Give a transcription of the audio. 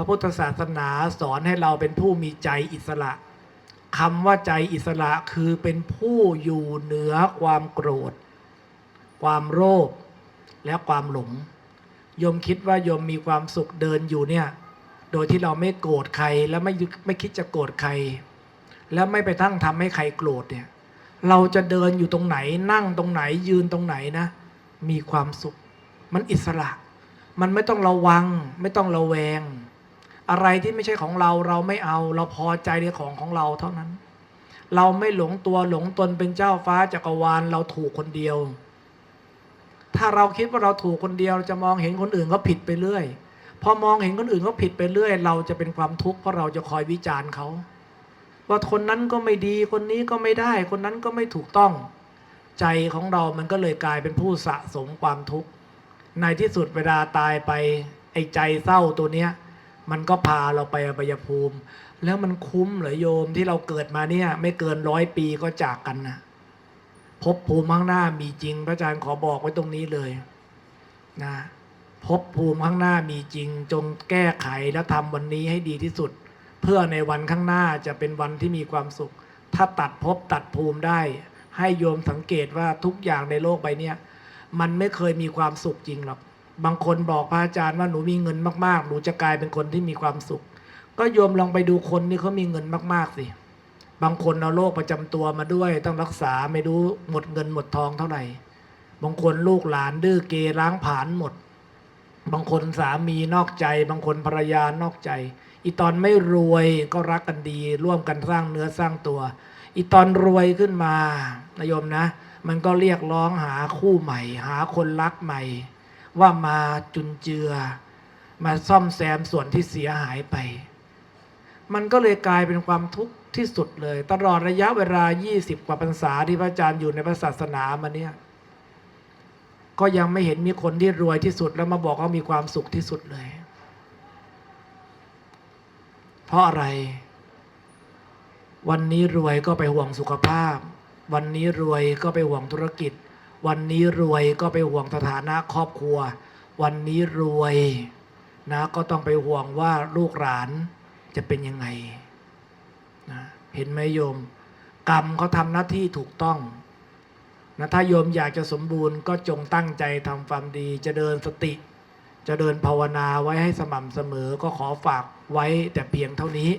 พระพุทธศาสนาสอนให้เราเป็นผู้มีใจอิสระคำว่าใจอิสระคือเป็นผู้อยู่เหนือความโกรธ ความโลภและความหลงโยมคิดว่าโยมมีความสุขเดินอยู่เนี่ย โดยที่เราไม่โกรธใครและไม่ไม่คิดจะโกรธใคร แล้วไม่ไปทั้งทำให้ใครโกรธเนี่ย เราจะเดินอยู่ตรงไหนนั่งตรงไหนยืนตรงไหนนะ มีความสุข มันอิสระ มันไม่ต้องระวัง ไม่ต้องระแวง อะไรที่ไม่ใช่ของเราเราไม่เอา เราพอใจในของของเราเท่านั้น เราไม่หลงตัวหลงตนเป็นเจ้าฟ้าจักรวาลเราถูกคนเดียว ถ้าเราคิดว่าเราถูกคนเดียวจะมองเห็นคนอื่นก็ผิดไปเรื่อยพอมองเห็นคนอื่นก็ผิดไปเรื่อย เราจะเป็นความทุกข์เพราะเราจะคอยวิจารณ์เขา ว่าคนนั้นก็ไม่ดีคนนี้ก็ไม่ได้ คนนั้นก็ไม่ถูกต้อง ใจของเรามันก็เลยกลายเป็นผู้สะสมความทุกข์ในที่สุดเวลาตายไปไอ้ใจเศร้าตัวเนี้ย มันก็พาเราไปอบายภูมิ แล้วมันคุ้มเหรอโยมที่เราเกิดมาเนี่ย ไม่เกินร้อยปีก็จากกันนะภพภูมิข้างหน้ามีจริง พระอาจารย์ขอบอกไว้ตรงนี้เลยนะภพภูมิข้างหน้ามีจริง จงแก้ไขและทำวันนี้ให้ดีที่สุด เพื่อในวันข้างหน้าจะเป็นวันที่มีความสุข ถ้าตัดภพตัดภูมิได้ ให้โยมสังเกตว่าทุกอย่างในโลกใบนี้มันไม่เคยมีความสุขจริงหรอก บางคนบอกพระอาจารย์ว่าหนูมีเงินมากๆ หนูจะกลายเป็นคนที่มีความสุข ก็โยมลองไปดูคนที่เขามีเงินมาก ๆ สิ บางคนเอาโรคประจำตัวมาด้วย ต้องรักษาไม่รู้หมดเงินหมดทองเท่าไหร่ บางคนลูกหลานดื้อเกล้างผาญหมด บางคนสามีนอกใจ บางคนภรรยานอกใจ อีตอนไม่รวยก็รักกันดี ร่วมกันสร้างเนื้อสร้างตัว อีตอนรวยขึ้นมานายโยมนะ มันก็เรียกร้องหาคู่ใหม่ หาคนรักใหม่ ว่ามาจุนเจือ มาซ่อมแซมส่วนที่เสียหายไป มันก็เลยกลายเป็นความทุกข์ที่สุดเลย ตลอดระยะเวลา 20 กว่าพรรษาที่พระอาจารย์อยู่ในพระศาสนามาเนี่ย ก็ยังไม่เห็นมีคนที่รวยที่สุดแล้วมาบอกว่ามีความสุขที่สุดเลย เพราะอะไร วันนี้รวยก็ไปห่วงสุขภาพ วันนี้รวยก็ไปห่วงธุรกิจ วันนี้รวยก็ไปห่วงสถานะครอบครัว วันนี้รวยนะก็ต้องไปห่วงว่าลูกหลานจะเป็นยังไงนะเห็นไหมโยม กรรมเขาทำหน้าที่ถูกต้องนะถ้าโยมอยากจะสมบูรณ์ก็จงตั้งใจทำความดีจะเดินสติ จะเดินภาวนาไว้ให้สม่ำเสมอก็ขอฝากไว้แต่เพียงเท่านี้